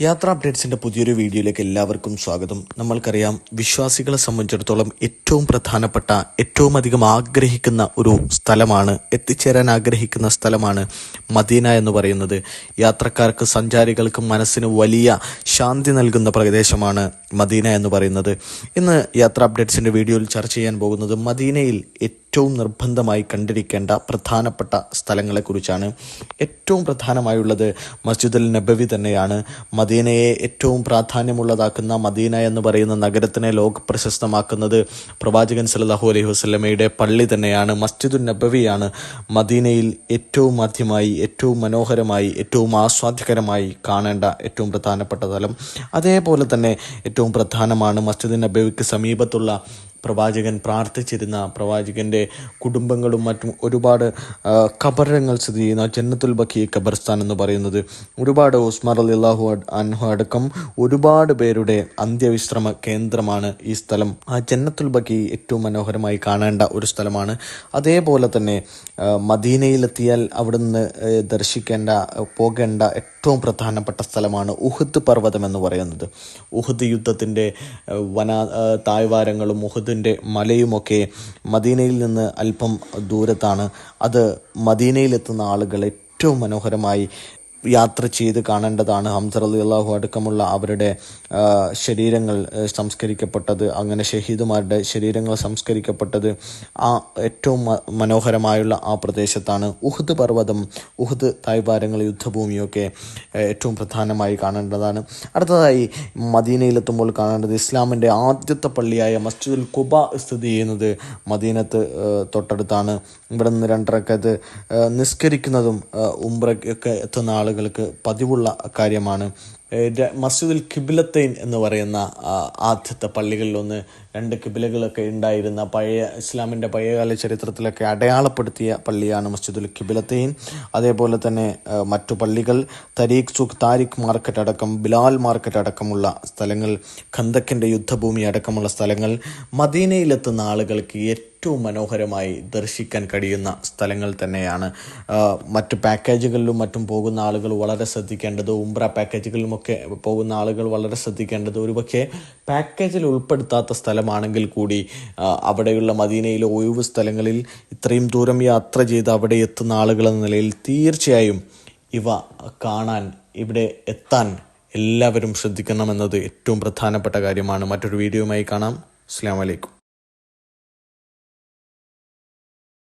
യാത്രാ അപ്ഡേറ്റ്സിന്റെ പുതിയൊരു വീഡിയോയിലേക്ക് എല്ലാവർക്കും സ്വാഗതം. നമ്മൾക്കറിയാം വിശ്വാസികളെ സംബന്ധിച്ചിടത്തോളം ഏറ്റവും പ്രധാനപ്പെട്ട ഏറ്റവും അധികം ആഗ്രഹിക്കുന്ന ഒരു സ്ഥലമാണ് എത്തിച്ചേരാൻ ആഗ്രഹിക്കുന്ന സ്ഥലമാണ് മദീന എന്ന് പറയുന്നത്. യാത്രക്കാർക്ക് സഞ്ചാരികൾക്ക് മനസ്സിന് വലിയ ശാന്തി നൽകുന്ന പ്രദേശമാണ് മദീന എന്ന് പറയുന്നത്. ഇന്ന് യാത്ര അപ്ഡേറ്റ്സിന്റെ വീഡിയോയിൽ ചർച്ച ചെയ്യാൻ പോകുന്നത് മദീനയിൽ ഏറ്റവും നിർബന്ധമായി കണ്ടിരിക്കേണ്ട പ്രധാനപ്പെട്ട സ്ഥലങ്ങളെക്കുറിച്ചാണ്. ഏറ്റവും പ്രധാനമായുള്ളത് മസ്ജിദുൽ നബവി തന്നെയാണ്. മദീനയെ ഏറ്റവും പ്രാധാന്യമുള്ളതാക്കുന്ന മദീന എന്ന് പറയുന്ന നഗരത്തിനെ ലോക പ്രശസ്തമാക്കുന്നത് പ്രവാചകൻ സല്ലല്ലാഹു അലൈഹി വസ്ലമയുടെ പള്ളി തന്നെയാണ്. മസ്ജിദുൽ നബവിയാണ് മദീനയിൽ ഏറ്റവും ആദ്യമായി ഏറ്റവും മനോഹരമായി ഏറ്റവും ആസ്വാദ്യകരമായി കാണേണ്ട ഏറ്റവും പ്രധാനപ്പെട്ട സ്ഥലം. അതേപോലെ തന്നെ ഏറ്റവും പ്രധാനമാണ് മസ്ജിദ് നബവിക്ക് സമീപത്തുള്ള പ്രവാചകൻ പ്രാർത്ഥിച്ചിരുന്ന പ്രവാചകന്റെ കുടുംബങ്ങളും മറ്റും ഒരുപാട് കബറങ്ങൾ സ്ഥിതി ചെയ്യുന്ന ജന്നത്തുൽ ബക്കി ഖബർസ്ഥാൻ എന്ന് പറയുന്നത്. ഒരുപാട് ഉസ്മാർ അലി അള്ളാഹു അൻഹു അടക്കം ഒരുപാട് പേരുടെ അന്ത്യവിശ്രമ കേന്ദ്രമാണ് ഈ സ്ഥലം. ആ ജന്നത്തുൽ ബക്കി ഏറ്റവും മനോഹരമായി കാണേണ്ട ഒരു സ്ഥലമാണ്. അതേപോലെ തന്നെ മദീനയിലെത്തിയാൽ അവിടുന്ന് ദർശിക്കേണ്ട പോകേണ്ട ഏറ്റവും പ്രധാനപ്പെട്ട സ്ഥലമാണ് ഉഹുദ് പർവതം എന്ന് പറയുന്നത്. ഉഹുദ് യുദ്ധത്തിന്റെ വന താഴ്വാരങ്ങളും ഉഹുദിന്റെ മലയുമൊക്കെ മദീനയിൽ നിന്ന് അല്പം ദൂരത്താണ്. അത് മദീനയിലെത്തുന്ന ആളുകൾ ഏറ്റവും മനോഹരമായി യാത്ര ചെയ്ത് കാണേണ്ടതാണ്. ഹംസർ അലി അള്ളാഹു അടക്കമുള്ള അവരുടെ ശരീരങ്ങൾ സംസ്കരിക്കപ്പെട്ടത് അങ്ങനെ ഷഹീദുമാരുടെ ശരീരങ്ങൾ സംസ്കരിക്കപ്പെട്ടത് ആ ഏറ്റവും മനോഹരമായുള്ള ആ പ്രദേശത്താണ് ഉഹുദ് പർവതം ഉഹുദ് തായ്വാരങ്ങൾ യുദ്ധഭൂമിയൊക്കെ ഏറ്റവും പ്രധാനമായി കാണേണ്ടതാണ്. അടുത്തതായി മദീനയിലെത്തുമ്പോൾ കാണേണ്ടത് ഇസ്ലാമിന്റെ ആദ്യത്തെ പള്ളിയായ മസ്ജിദുൽ കുബ സ്ഥിതി ചെയ്യുന്നത് മദീനത്ത് തൊട്ടടുത്താണ്. ഇവിടെ നിന്ന് രണ്ടരക്കത്ത് നിസ്കരിക്കുന്നതും ഉംറയ്ക്കൊക്കെ എത്തുന്ന ആളുകൾക്ക് പതിവുള്ള കാര്യമാണ്. മസ്ജിദുൽ കിബിലത്തൈൻ എന്ന് പറയുന്ന ആദ്യത്തെ പള്ളികളിലൊന്ന് രണ്ട് കിബിലകളൊക്കെ ഉണ്ടായിരുന്ന പഴയ ഇസ്ലാമിന്റെ പഴയകാല ചരിത്രത്തിലൊക്കെ അടയാളപ്പെടുത്തിയ പള്ളിയാണ് മസ്ജിദുൽ കിബിലത്തൈൻ. അതേപോലെ തന്നെ മറ്റു പള്ളികൾ തരീഖ് സുഖ് താരിഖ് മാർക്കറ്റ് അടക്കം ബിലാൽ മാർക്കറ്റ് അടക്കമുള്ള സ്ഥലങ്ങൾ ഖന്തക്കിന്റെ യുദ്ധഭൂമി അടക്കമുള്ള സ്ഥലങ്ങൾ മദീനയിലെത്തുന്ന ആളുകൾക്ക് ഏറ്റവും മനോഹരമായി ദർശിക്കാൻ കഴിയുന്ന സ്ഥലങ്ങൾ തന്നെയാണ്. മറ്റ് പാക്കേജുകളിലും മറ്റും പോകുന്ന ആളുകൾ വളരെ ശ്രദ്ധിക്കേണ്ടത് ഉംബ്ര പാക്കേജുകളിലുമൊക്കെ പോകുന്ന ആളുകൾ വളരെ ശ്രദ്ധിക്കേണ്ടത് ഒരുപക്ഷെ പാക്കേജിൽ ഉൾപ്പെടുത്താത്ത സ്ഥലമാണെങ്കിൽ കൂടി അവിടെയുള്ള മദീനയിലെ ഒഴിവ് സ്ഥലങ്ങളിൽ ഇത്രയും ദൂരം യാത്ര ചെയ്ത് അവിടെ എത്തുന്ന ആളുകൾ എന്ന നിലയിൽ തീർച്ചയായും ഇവ കാണാൻ ഇവിടെ എത്താൻ എല്ലാവരും ശ്രദ്ധിക്കണമെന്നത് ഏറ്റവും പ്രധാനപ്പെട്ട കാര്യമാണ്. മറ്റൊരു വീഡിയോയുമായി കാണാം. അസ്സാം വലൈക്കും